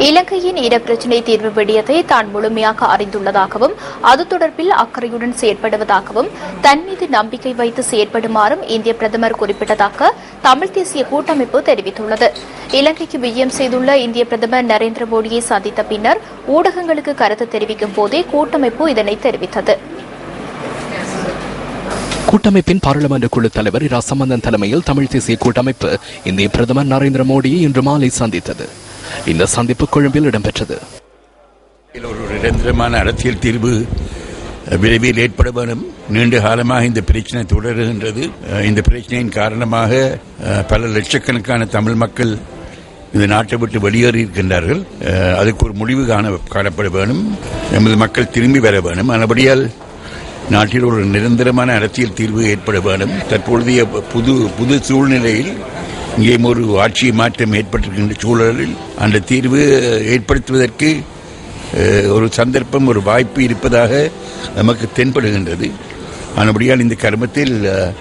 இலங்கையின் இனப்பிரச்சினை தீர்வு விடயத்தை தான் முழுமையாக அறிந்துள்ளதாகவும் அது தொடர்பில் அக்கறையுடன் செயற்படுவதாகவும் தன் மீது நம்பிக்கை வைத்து செயற்படுமாறும் இந்திய பிரதமர் குறிப்பிட்டதாக தமிழ் தேசிய கூட்டமைப்பு தெரிவித்துள்ளது. இலங்கைக்கு விஜயம் செய்துள்ள இந்திய பிரதமர் நரேந்திர மோடியை சந்தித்த பின்னர் ஊடகங்களுக்கு கருத்து தெரிவிக்கும் போதே கூட்டமைப்பு இதனை தெரிவித்தது. கூட்டமைப்பின் பாராளுமன்ற குழு தலைவர் இரா சம்பந்தன் தலைமையில் தமிழ் தேசிய கூட்டமைப்பு இந்திய பிரதமர் நரேந்திர மோடியை இன்று மாலை சந்தித்தது. இந்த சந்திப்பு கொழும்பில் இடம்பெற்றது. ஒரு நிரந்தரமான அரசியல் தீர்வு விரைவில் ஏற்பட வேண்டும் நீண்ட காலமாக இந்த பிரச்சனை தொடருகின்றது. இந்த பிரச்சனையின் காரணமாக பல லட்சக்கணக்கான தமிழ் மக்கள் இந்த நாட்டை விட்டு வெளியேறி இருக்கின்றார்கள். அதுக்கு ஒரு முடிவு காண காணப்பட வேண்டும் நமது மக்கள் திரும்பி வர வேண்டும் அதுபடியால் நாட்டில் ஒரு நிரந்தரமான அரசியல் தீர்வு ஏற்பட வேண்டும் தற்பொழுதைய புது புது சூழ்நிலையில் இங்கேயும் ஒரு ஆட்சி மாற்றம் ஏற்பட்டிருக்கின்ற சூழலில் அந்த தீர்வு ஏற்படுத்துவதற்கு ஒரு சந்தர்ப்பம் ஒரு வாய்ப்பு இருப்பதாக நமக்கு தென்படுகின்றது. ஆனபடியால் இந்த கர்மத்தில்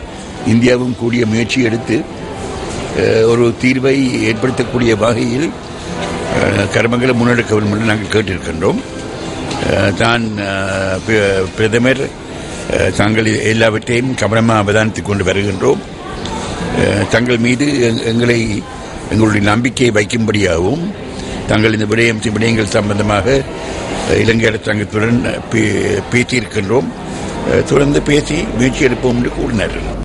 இந்தியாவும் கூடிய முயற்சி எடுத்து ஒரு தீர்வை ஏற்படுத்தக்கூடிய வகையில் கர்மங்களை முன்னெடுக்க வேண்டும் என்று நாங்கள் கேட்டிருக்கின்றோம். தான் பிர- பிரதமர் தாங்கள் எல்லாவற்றையும் கவனமாக அவதானித்துக் கொண்டு வருகின்றோம். தங்கள் மீது எங்- எங்களை எங்களுடைய நம்பிக்கையை வைக்கும்படியாகவும் தங்கள் இந்த விடயம் விடயங்கள் சம்பந்தமாக இலங்கை அரசாங்கத்துடன் பே- பேசியிருக்கின்றோம். தொடர்ந்து பேசி முயற்சி எடுப்போம் என்று கூறினார்கள்.